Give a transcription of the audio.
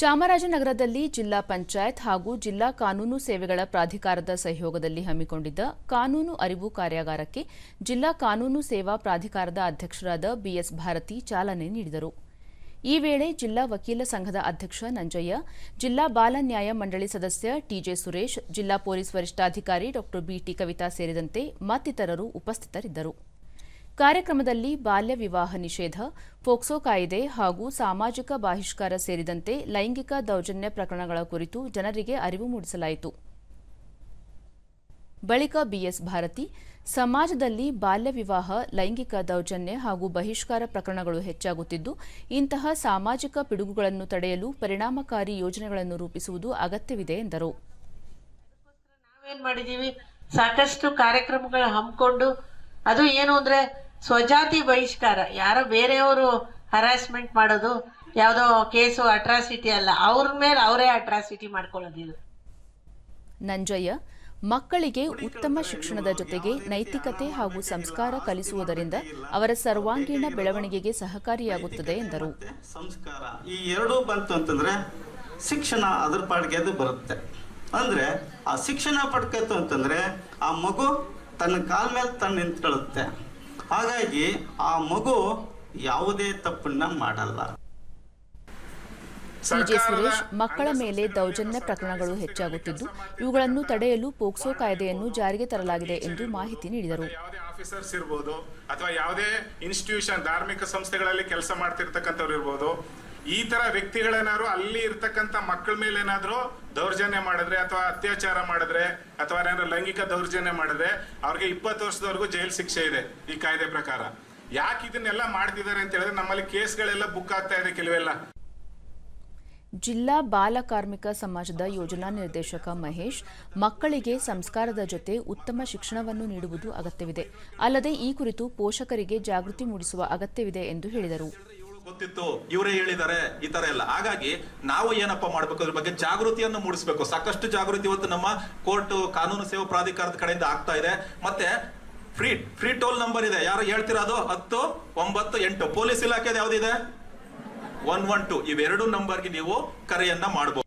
ಚಾಮರಾಜನಗರದಲ್ಲಿ ಜಿಲ್ಲಾ ಪಂಚಾಯತ್ ಹಾಗೂ ಜಿಲ್ಲಾ ಕಾನೂನು ಸೇವೆಗಳ ಪ್ರಾಧಿಕಾರದ ಸಹಯೋಗದಲ್ಲಿ ಹಮ್ಮಿಕೊಂಡಿದ್ದ ಕಾನೂನು ಅರಿವು ಕಾರ್ಯಾಗಾರಕ್ಕೆ ಜಿಲ್ಲಾ ಕಾನೂನು ಸೇವಾ ಪ್ರಾಧಿಕಾರದ ಅಧ್ಯಕ್ಷರಾದ ಬಿಎಸ್ ಭಾರತಿ ಚಾಲನೆ ನೀಡಿದರು. ಈ ವೇಳೆ ಜಿಲ್ಲಾ ವಕೀಲ ಸಂಘದ ಅಧ್ಯಕ್ಷ ನಂಜಯ್ಯ, ಜಿಲ್ಲಾ ಬಾಲ ನ್ಯಾಯ ಮಂಡಳಿ ಸದಸ್ಯ ಟಿಜೆ ಸುರೇಶ್, ಜಿಲ್ಲಾ ಪೊಲೀಸ್ ವರಿಷ್ಠಾಧಿಕಾರಿ ಡಾ ಬಿಟಿ ಕವಿತಾ ಸೇರಿದಂತೆ ಮತ್ತಿತರರು ಉಪಸ್ಥಿತರಿದ್ದರು. ಕಾರ್ಯಕ್ರಮದಲ್ಲಿ ಬಾಲ್ಯ ವಿವಾಹ ನಿಷೇಧ, ಪೋಕ್ಸೋ ಕಾಯ್ದೆ ಹಾಗೂ ಸಾಮಾಜಿಕ ಬಹಿಷ್ಕಾರ ಸೇರಿದಂತೆ ಲೈಂಗಿಕ ದೌರ್ಜನ್ಯ ಪ್ರಕರಣಗಳ ಕುರಿತು ಜನರಿಗೆ ಅರಿವು ಮೂಡಿಸಲಾಯಿತು. ಬಳಿಕ ಬಿಎಸ್ ಭಾರತಿ, ಸಮಾಜದಲ್ಲಿ ಬಾಲ್ಯ ವಿವಾಹ, ಲೈಂಗಿಕ ದೌರ್ಜನ್ಯ ಹಾಗೂ ಬಹಿಷ್ಕಾರ ಪ್ರಕರಣಗಳು ಹೆಚ್ಚಾಗುತ್ತಿದ್ದು, ಇಂತಹ ಸಾಮಾಜಿಕ ಪಿಡುಗುಗಳನ್ನು ತಡೆಯಲು ಪರಿಣಾಮಕಾರಿ ಯೋಜನೆಗಳನ್ನು ರೂಪಿಸುವುದು ಅಗತ್ಯವಿದೆ ಎಂದರು. ಸಾಕಷ್ಟು ಕಾರ್ಯಕ್ರಮಗಳು ಹಮ್ಮಿಕೊಂಡು, ಅದು ಏನು ಅಂದ್ರೆ ಸ್ವಜಾತಿ ಬಹಿಷ್ಕಾರ. ಯಾರೋ ಬೇರೆಯವರು ಹರಾಸ್ಮೆಂಟ್ ಮಾಡೋದು ಯಾವುದೋ ಕೇಸು ಅಟ್ರಾಸಿಟಿ ಅಲ್ಲ. ಅವ್ರ ಮೇಲೆ ಅವರೇ ಅಟ್ರಾಸಿಟಿ ಮಾಡ್ಕೊಳ್ಳೋದು ಇದು ನಂಜಯ್ಯ ಮಕ್ಕಳಿಗೆ ಉತ್ತಮ ಶಿಕ್ಷಣದ ಜೊತೆಗೆ ನೈತಿಕತೆ ಹಾಗೂ ಸಂಸ್ಕಾರ ಕಲಿಸುವುದರಿಂದ ಅವರ ಸರ್ವಾಂಗೀಣ ಬೆಳವಣಿಗೆಗೆ ಸಹಕಾರಿಯಾಗುತ್ತದೆ ಎಂದರು. ಸಂಸ್ಕಾರ. ಈ ಎರಡೂ ಬಂತು ಅಂತಂದ್ರೆ ಶಿಕ್ಷಣ ಅದ್ರ ಪಾಡಿಗೆ ಅದು ಬರುತ್ತೆ. ಅಂದ್ರೆ ಆ ಶಿಕ್ಷಣ ಪಡ್ಕೈತು ಅಂತಂದ್ರೆ ಆ ಮಗು ತನ್ನ ಕಾಲ್ ಮೇಲೆ ತನ್ನ ನಿಂತ್ಕೊಳ್ಳುತ್ತೆ. ಹಾಗಾಗಿ ಆ ಮಗು ಯಾವುದೇ ತಪ್ಪನ್ನ ಮಾಡಲ್ಲ. ಸಿಜೆ ಸುರೇಶ್ ಮಕ್ಕಳ ಮೇಲೆ ದೌರ್ಜನ್ಯ ಪ್ರಕರಣಗಳು ಹೆಚ್ಚಾಗುತ್ತಿದ್ದು ಇವುಗಳನ್ನು ತಡೆಯಲು ಪೋಕ್ಸೋ ಕಾಯ್ದೆಯನ್ನು ಜಾರಿಗೆ ತರಲಾಗಿದೆ ಎಂದು ಮಾಹಿತಿ ನೀಡಿದರು. ಯಾವುದೇ ಆಫೀಸರ್ಸ್ ಇರ್ಬೋದು ಅಥವಾ ಯಾವುದೇ ಇನ್ಸ್ಟಿಟ್ಯೂಷನ್ ಧಾರ್ಮಿಕ ಸಂಸ್ಥೆಗಳಲ್ಲಿ ಕೆಲಸ ಮಾಡ್ತಿರ್ತಕ್ಕಂಥವ್ರು ಇರ್ಬೋದು ಈ ತರ ವ್ಯಕ್ತಿಗಳೇನಾದ್ರು ಅಲ್ಲಿ ಇರ್ತಕ್ಕಂಥ ಮಕ್ಕಳ ಮೇಲೆ ಏನಾದ್ರು ದೌರ್ಜನ್ಯ ಮಾಡಿದ್ರೆ ಅಥವಾ ಅತ್ಯಾಚಾರ ಮಾಡಿದ್ರೆ ಅಥವಾ ಏನಾದ್ರು ಲೈಂಗಿಕ ದೌರ್ಜನ್ಯ ಮಾಡಿದ್ರೆ ಅವ್ರಿಗೆ ಇಪ್ಪತ್ತು ವರ್ಷದವರೆಗೂ ಜೈಲು ಶಿಕ್ಷೆ ಇದೆ ಈ ಕಾಯ್ದೆ ಪ್ರಕಾರ. ಯಾಕೆ ಇದನ್ನೆಲ್ಲ ಮಾಡ್ತಿದ್ದಾರೆ ಅಂತ ಹೇಳಿದ್ರೆ ನಮ್ಮಲ್ಲಿ ಕೇಸ್ಗಳೆಲ್ಲ ಬುಕ್ ಆಗ್ತಾ ಇದೆ ಕೆಲವೆಲ್ಲ. ಜಿಲ್ಲಾ ಬಾಲ ಕಾರ್ಮಿಕ ಸಮಾಜದ ಯೋಜನಾ ನಿರ್ದೇಶಕ ಮಹೇಶ್, ಮಕ್ಕಳಿಗೆ ಸಂಸ್ಕಾರದ ಜೊತೆ ಉತ್ತಮ ಶಿಕ್ಷಣವನ್ನು ನೀಡುವುದು ಅಗತ್ಯವಿದೆ. ಅಲ್ಲದೆ ಈ ಕುರಿತು ಪೋಷಕರಿಗೆ ಜಾಗೃತಿ ಮೂಡಿಸುವ ಅಗತ್ಯವಿದೆ ಎಂದು ಹೇಳಿದರು. ಗೊತ್ತಿತ್ತು. ಇವರೇ ಹೇಳಿದ್ದಾರೆ, ಈ ತರ ಎಲ್ಲ. ಹಾಗಾಗಿ ನಾವು ಏನಪ್ಪ ಮಾಡ್ಬೇಕು, ಅದ್ರ ಬಗ್ಗೆ ಜಾಗೃತಿಯನ್ನು ಮೂಡಿಸಬೇಕು. ಸಾಕಷ್ಟು ಜಾಗೃತಿ ಇವತ್ತು ನಮ್ಮ ಕೋರ್ಟ್ ಕಾನೂನು ಸೇವಾ ಪ್ರಾಧಿಕಾರದ ಕಡೆಯಿಂದ ಆಗ್ತಾ ಇದೆ. ಮತ್ತೆ ಫ್ರೀ ಫ್ರೀ ಟೋಲ್ ನಂಬರ್ ಇದೆ. ಯಾರು ಹೇಳ್ತಿರೋದು ಹತ್ತು, ಒಂಬತ್ತು, ಎಂಟು. ಪೊಲೀಸ್ ಇಲಾಖೆದು ಯಾವ್ದಿದೆ ಒನ್ ಒನ್ ಟು. ಇವೆರಡು ನಂಬರ್ಗೆ ನೀವು ಕರೆಯನ್ನ ಮಾಡಬಹುದು